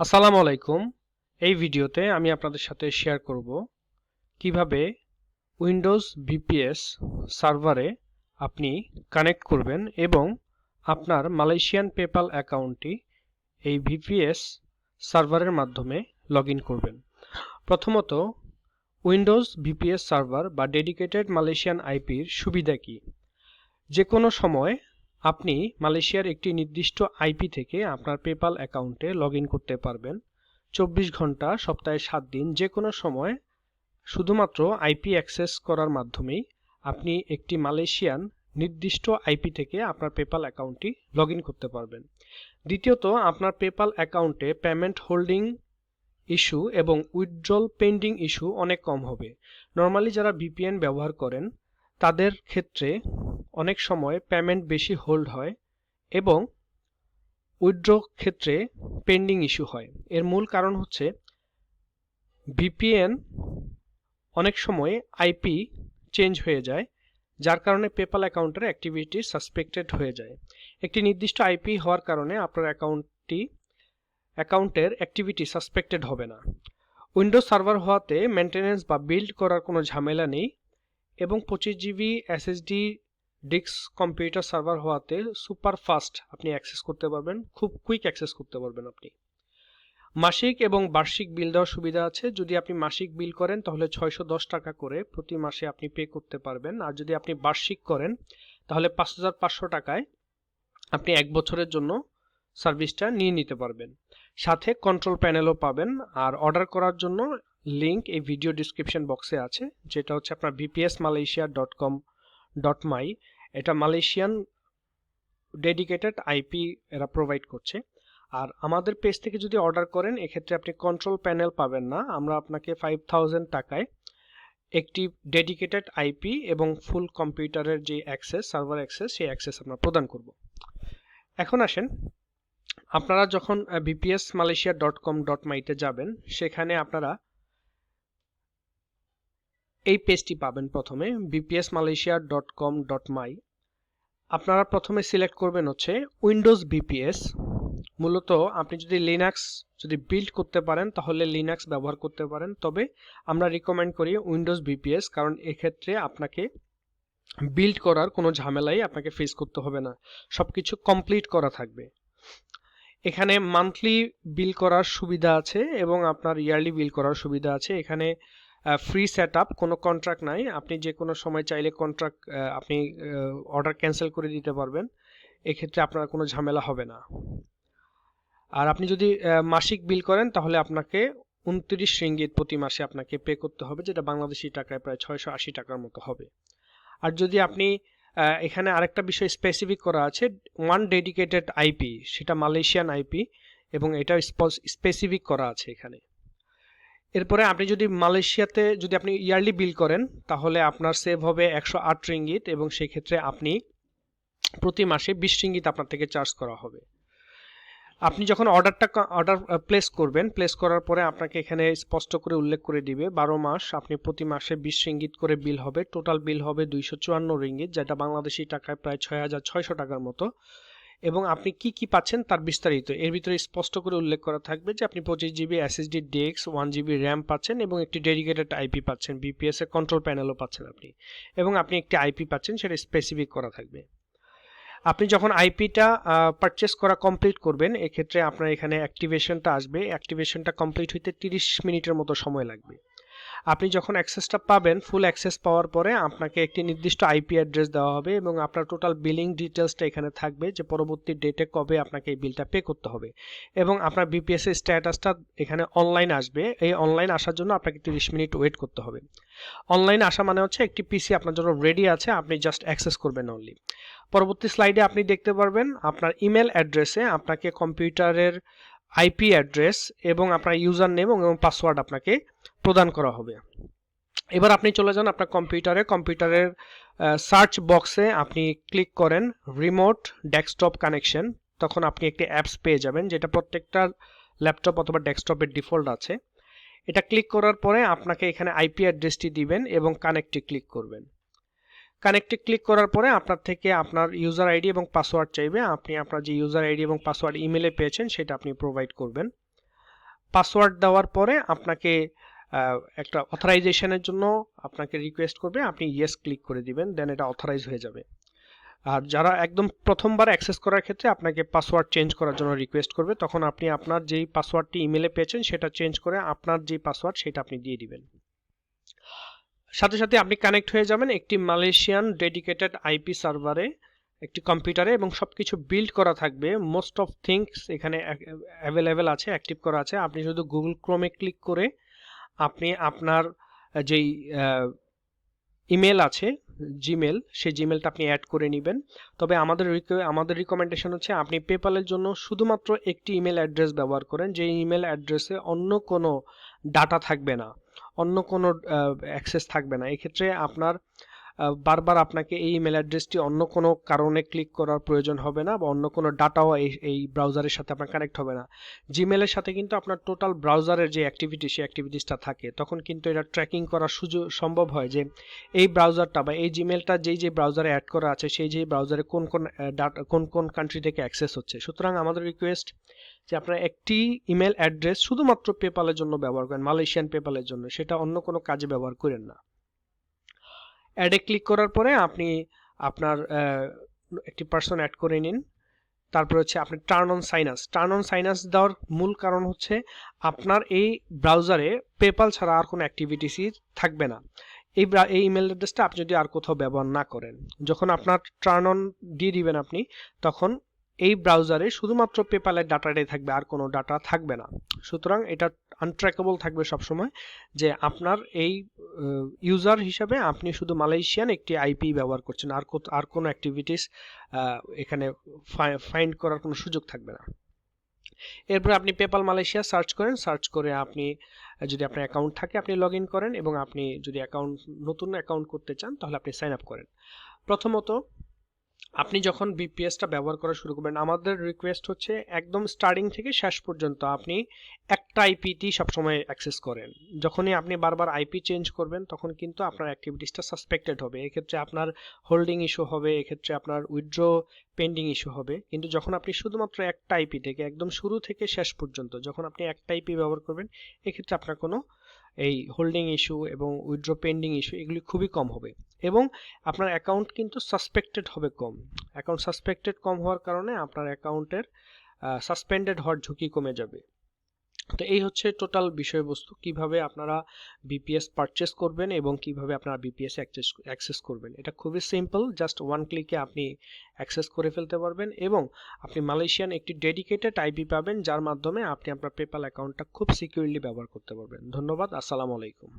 আসসালামু আলাইকুম। এই ভিডিওতে আমি আপনাদের সাথে শেয়ার করব কীভাবে উইন্ডোজ ভিপিএস সার্ভারে আপনি কানেক্ট করবেন এবং আপনার মালয়েশিয়ান পেপাল অ্যাকাউন্টটি এই ভিপিএস সার্ভারের মাধ্যমে লগ করবেন। প্রথমত উইন্ডোজ ভিপিএস সার্ভার বা ডেডিকেটেড মালয়েশিয়ান আইপির সুবিধা কি? যে কোনো সময় আপনি মালয়েশিয়ার একটি নির্দিষ্ট আইপি থেকে আপনার পেপাল অ্যাকাউন্টে লগ করতে পারবেন। চব্বিশ ঘণ্টা, সপ্তাহে সাত দিন যে কোনো সময়। শুধুমাত্র আইপি অ্যাক্সেস করার মাধ্যমেই আপনি একটি মালয়েশিয়ান নির্দিষ্ট আইপি থেকে আপনার পেপাল অ্যাকাউন্টটি লগ করতে পারবেন। দ্বিতীয়ত, আপনার পেপাল অ্যাকাউন্টে পেমেন্ট হোল্ডিং ইস্যু এবং উইথড্রল পেন্ডিং ইস্যু অনেক কম হবে। নর্মালি যারা ভিপিএন ব্যবহার করেন, তাদের ক্ষেত্রে অনেক সময় পেমেন্ট বেশি হোল্ড হয় এবং উইথড্র ক্ষেত্রে পেন্ডিং ইস্যু হয়। এর মূল কারণ হচ্ছে ভিপিএন অনেক সময় আইপি চেঞ্জ হয়ে যায়, যার কারণে পেপাল অ্যাকাউন্টের অ্যাক্টিভিটি সাসপেক্টেড হয়ে যায়। একটি নির্দিষ্ট আইপি হওয়ার কারণে আপনার অ্যাকাউন্টটি, অ্যাকাউন্টের অ্যাক্টিভিটি সাসপেক্টেড হবে না। উইন্ডোজ সার্ভার হওয়াতে মেনটেন্যান্স বা বিল্ড করার কোনো ঝামেলা নেই এবং পঁচিশ GB SSD disk computer server হওয়াতে সুপার ফাস্ট আপনি অ্যাক্সেস করতে পারবেন, খুব কুইক অ্যাক্সেস করতে পারবেন আপনি। মাসিক এবং বার্ষিক বিল দেওয়ার সুবিধা আছে, যদি আপনি মাসিক বিল করেন তাহলে ছয়শো দশ টাকা করে প্রতি মাসে আপনি পে করতে পারবেন, আর যদি আপনি বার্ষিক করেন তাহলে পাঁচ হাজার পাঁচশো টাকায় আপনি এক বছরের জন্য সার্ভিসটা নিয়ে নিতে পারবেন। সাথে কন্ট্রোল প্যানেলও পাবেন, আর অর্ডার করার জন্য লিংক এই ভিডিও ডিসক্রিপশন বক্সে আছে, যেটা হচ্ছে আপনার VPS Malaysia dot com dot my এটা মালয়েশিয়ান ডেডিকেটেড আইপি এরা প্রোভাইড করছে। আর আমাদের পেজ থেকে যদি অর্ডার করেন, এক্ষেত্রে আপনি কন্ট্রোল প্যানেল পাবেন না। আমরা আপনাকে ফাইভ থাউজেন্ড টাকায় একটি ডেডিকেটেড আইপি এবং ফুল কম্পিউটারের যে অ্যাক্সেস সার্ভার অ্যাক্সেস সেই অ্যাক্সেস আমরা প্রদান করব। এখন আসেন, আপনারা যখন VPS Malaysia dot com dot মাইতে যাবেন, সেখানে আপনারা এই পেজটি পাবেন প্রথমে VPS Malaysia dot com dot my আপনারা প্রথমে সিলেক্ট করবেন হচ্ছে উইন্ডোজ বিপিএস মূলত আপনি যদি লিনাক্স যদি বিল্ড করতে পারেন, তাহলে লিনাক্স ব্যবহার করতে পারেন। তবে আমরা রিকমেন্ড করি উইন্ডোজ বিপিএস কারণ এক্ষেত্রে আপনাকে বিল্ড করার কোনো ঝামেলাই আপনাকে ফেস করতে হবে না। সব কিছু কমপ্লিট করা থাকবে। এখানে মান্থলি বিল করার সুবিধা আছে এবং আপনার ইয়ারলি বিল করার সুবিধা আছে। এখানে ফ্রি সেট আপ কোনো কন্ট্রাক্ট নাই। আপনি যে কোনো সময় চাইলে কন্ট্রাক্ট আপনি অর্ডার ক্যান্সেল করে দিতে পারবেন। এক্ষেত্রে আপনার কোনো ঝামেলা হবে না। আর আপনি যদি মাসিক বিল করেন, তাহলে আপনাকে উনত্রিশ রিঙ্গিত প্রতি মাসে আপনাকে পে করতে হবে, যেটা বাংলাদেশি টাকায় প্রায় ছয়শো আশি টাকার মতো হবে। আর যদি আপনি এখানে আরেকটা বিষয় স্পেসিফিক করা আছে ওয়ান ডেডিকেটেড আইপি সেটা মালয়েশিয়ান আইপি এবং এটা স্পেসিফিক করা আছে এখানে। এরপরে আপনি যদি মালয়েশিয়াতে যদি আপনি ইয়ারলি বিল করেন, তাহলে আপনার সেভ হবে একশো আট রিঙ্গিত এবং সেক্ষেত্রে আপনি প্রতি মাসে বিশ রিঙ্গিত আপনার থেকে চার্জ করা হবে। আপনি যখন অর্ডারটা অর্ডার প্লেস করবেন প্লেস করার পরে আপনাকে এখানে স্পষ্ট করে উল্লেখ করে দিবে, বারো মাস আপনি প্রতি মাসে বিশ রিঙ্গিত করে বিল হবে টোটাল বিল হবে দুইশো চুয়ান্ন রিঙ্গিত, যেটা বাংলাদেশি টাকায় প্রায় ছয় হাজার ছয়শো টাকার মতো। এবং আপনি কি কি পাচ্ছেন তার বিস্তারিত। এর ভিতরে স্পষ্ট করে উল্লেখ করা থাকবে যে আপনি পঁচিশ জিবি এসএসডি ডেক্স ওয়ান জিবি র্যাম পাচ্ছেন এবং একটি ডেডিকেটেড আইপি পাচ্ছেন বিপিএস এর কন্ট্রোল প্যানেলও পাচ্ছেন আপনি। এবং আপনি একটি আইপি পাচ্ছেন, সেটা স্পেসিফিক করা থাকবে। আপনি যখন আইপিটা পারচেস করা কমপ্লিট করবেন, এক্ষেত্রে আপনার এখানে অ্যাক্টিভেশনটা আসবে। অ্যাক্টিভেশনটা কমপ্লিট হইতে তিরিশ মিনিটের মতো সময় লাগবে। আপনি যখন অ্যাক্সেসটা পাবেন ফুল অ্যাক্সেস পাওয়ার পরে আপনাকে একটি নির্দিষ্ট আইপি অ্যাড্রেস দেওয়া হবে এবং আপনার টোটাল বিলিং ডিটেলসটা এখানে থাকবে যে পরবর্তী ডেটে কবে আপনাকে এই বিলটা পে করতে হবে। এবং আপনার বিপিএস এর স্ট্যাটাসটা এখানে অনলাইন আসবে। এই অনলাইন আসার জন্য আপনাকে তিরিশ মিনিট ওয়েট করতে হবে। অনলাইন আসা মানে হচ্ছে একটি পিসি আপনার জন্য রেডি আছে, আপনি জাস্ট অ্যাক্সেস করবেন অনলি পরবর্তী স্লাইডে আপনি দেখতে পারবেন আপনার ইমেল অ্যাড্রেসে আপনাকে কম্পিউটারের আইপি অ্যাড্রেস এবং আপনার ইউজার নেম এবং পাসওয়ার্ড আপনাকে প্রদান করা হবে। এবার আপনি চলে যান আপনার কম্পিউটারে কম্পিউটারের সার্চ বক্সে আপনি ক্লিক করেন রিমোট ডেস্কটপ কানেকশন তখন আপনি একটি অ্যাপস পেয়ে যাবেন যেটা প্রত্যেকটা ল্যাপটপ অথবা ডেস্কটপের ডিফল্ট আছে। এটা ক্লিক করার পরে আপনাকে এখানে আইপি অ্যাড্রেসটি দিবেন এবং কানেক্টে ক্লিক করবেন। কানেক্টে ক্লিক করার পরে আপনার থেকে আপনার ইউজার আইডি এবং পাসওয়ার্ড চাইবে। আপনি আপনার যে ইউজার আইডি এবং পাসওয়ার্ড ইমেলে পেয়েছেন, সেটা আপনি প্রোভাইড করবেন। পাসওয়ার্ড দেওয়ার পরে আপনাকে একটা অথরাইজেশনের জন্য আপনাকে রিকোয়েস্ট করবে। আপনি ইয়েস ক্লিক করে দিবেন দেন এটা অথরাইজ হয়ে যাবে। আর যারা একদম প্রথমবার অ্যাক্সেস করার ক্ষেত্রে আপনাকে পাসওয়ার্ড চেঞ্জ করার জন্য রিকোয়েস্ট করবে, তখন আপনি আপনার যেই পাসওয়ার্ডটি ইমেলে পেয়েছেন, সেটা চেঞ্জ করে আপনার যেই পাসওয়ার্ড সেটা আপনি দিয়ে দিবেন। সাথে সাথে আপনি কানেক্ট হয়ে যাবেন একটি মালয়েশিয়ান ডেডিকেটেড আইপি সার্ভারে একটি কম্পিউটারে এবং সব কিছু বিল্ড করা থাকবে। মোস্ট অফ থিংস এখানে অ্যাভেলেবেল আছে অ্যাক্টিভ করা আছে। আপনি শুধু গুগল ক্রোমে ক্লিক করে আপনি আপনার যেই ইমেল আছে জিমেল সেই জিমেলটা আপনি অ্যাড করে নেবেন। তবে আমাদের আমাদের রিকমেন্ডেশন হচ্ছে আপনি পেপালের জন্য শুধুমাত্র একটি ইমেল অ্যাড্রেস ব্যবহার করেন। যে ইমেল অ্যাড্রেসে অন্য কোনো ডাটা থাকবে না। অন্য কোনো অ্যাক্সেস থাকবে না। এক্ষেত্রে আপনার বারবার আপনাকে এই ইমেল অ্যাড্রেসটি অন্য কোনো কারণে ক্লিক করার প্রয়োজন হবে না বা অন্য কোনো ডাটাও এই এই ব্রাউজারের সাথে আপনার কানেক্ট হবে না। জিমেলের সাথে কিন্তু আপনার টোটাল ব্রাউজারের যে অ্যাক্টিভিটি সেই অ্যাক্টিভিটিসটা থাকে। তখন কিন্তু এটা ট্র্যাকিং করা সুযোগ, সম্ভব হয় যে এই ব্রাউজারটা বা এই জিমেলটা যেই যে ব্রাউজারে অ্যাড করা আছে, সেই যে ব্রাউজারে কোন কোন ডাটা কোন কোন কান্ট্রি থেকে অ্যাক্সেস হচ্ছে। সুতরাং আমাদের রিকোয়েস্ট যে আপনারা একটি ইমেল অ্যাড্রেস শুধুমাত্র পেপালের জন্য ব্যবহার করেন মালয়েশিয়ান পেপালের জন্য। সেটা অন্য কোনো কাজে ব্যবহার করেন না। অ্যাডে ক্লিক করার পরে আপনি আপনার একটি পার্সন অ্যাড করে নিন। তারপর হচ্ছে আপনি টার্ন অন সাইনাস টার্ন অন সাইনাস দেওয়ার মূল কারণ হচ্ছে আপনার এই ব্রাউজারে পেপাল ছাড়া আর কোনো অ্যাক্টিভিটিসই থাকবে না। এই এই ইমেল অ্যাড্রেসটা আপনি যদি আর কোথাও ব্যবহার না করেন, যখন আপনার টার্ন অন দিয়ে দিবেন আপনি, তখন এই ব্রাউজারে শুধুমাত্র পেপালের ডাটাটাই থাকবে, আর কোনো ডাটা থাকবে না। সুতরাং এটা আনট্র্যাকেবল থাকবে সবসময় যে আপনার এই ইউজার হিসাবে আপনি শুধু মালয়েশিয়ান একটি আইপি ব্যবহার করছেন, আর আর কোনো অ্যাক্টিভিটিস এখানে ফাইন্ড করার কোনো সুযোগ থাকবে না। এরপর আপনি পেপাল মালয়েশিয়া সার্চ করেন সার্চ করে আপনি, যদি আপনার অ্যাকাউন্ট থাকে, আপনি লগ ইন করেন এবং আপনি যদি অ্যাকাউন্ট নতুন অ্যাকাউন্ট করতে চান, তাহলে আপনি সাইন আপ করেন। প্রথমত আপনি যখন বিপিএসটা ব্যবহার করা শুরু করবেন, আমাদের রিকোয়েস্ট হচ্ছে একদম স্টার্টিং থেকে শেষ পর্যন্ত আপনি একটা আইপিটি সবসময় অ্যাক্সেস করেন। যখনই আপনি বারবার আইপি চেঞ্জ করবেন, তখন কিন্তু আপনার অ্যাক্টিভিটিসটা সাসপেক্টেড হবে। এক্ষেত্রে আপনার হোল্ডিং ইস্যু হবে, এক্ষেত্রে আপনার উইথড্র পেন্ডিং ইস্যু হবে। কিন্তু যখন আপনি শুধুমাত্র একটা আইপি থেকে, একদম শুরু থেকে শেষ পর্যন্ত, যখন আপনি একটা আইপি ব্যবহার করবেন, এক্ষেত্রে আপনার কোনো এই হোল্ডিং ইস্যু এবং উইথড্র পেন্ডিং ইস্যু এগুলি খুবই কম হবে এবং আপনার অ্যাকাউন্ট কিন্তু সাসপেক্টেড হবে কম। অ্যাকাউন্ট সাসপেক্টেড কম হওয়ার কারণে আপনার অ্যাকাউন্টের সাসপেন্ডেড হওয়ার ঝুঁকি কমে যাবে। তো এই হচ্ছে টোটাল বিষয়বস্তু। কীভাবে আপনারা বিপিএস পারচেস করবেন এবং কীভাবে আপনারা বিপিএস অ্যাক্সেস করবেন। এটা খুবই সিম্পল জাস্ট ওয়ান ক্লিকে আপনি অ্যাক্সেস করে ফেলতে পারবেন এবং আপনি মালয়েশিয়ান একটি ডেডিকেটেড আইপি পাবেন, যার মাধ্যমে আপনি আপনার পেপাল অ্যাকাউন্টটা খুব সিকিউরলি ব্যবহার করতে পারবেন। ধন্যবাদ, আসসালামু আলাইকুম।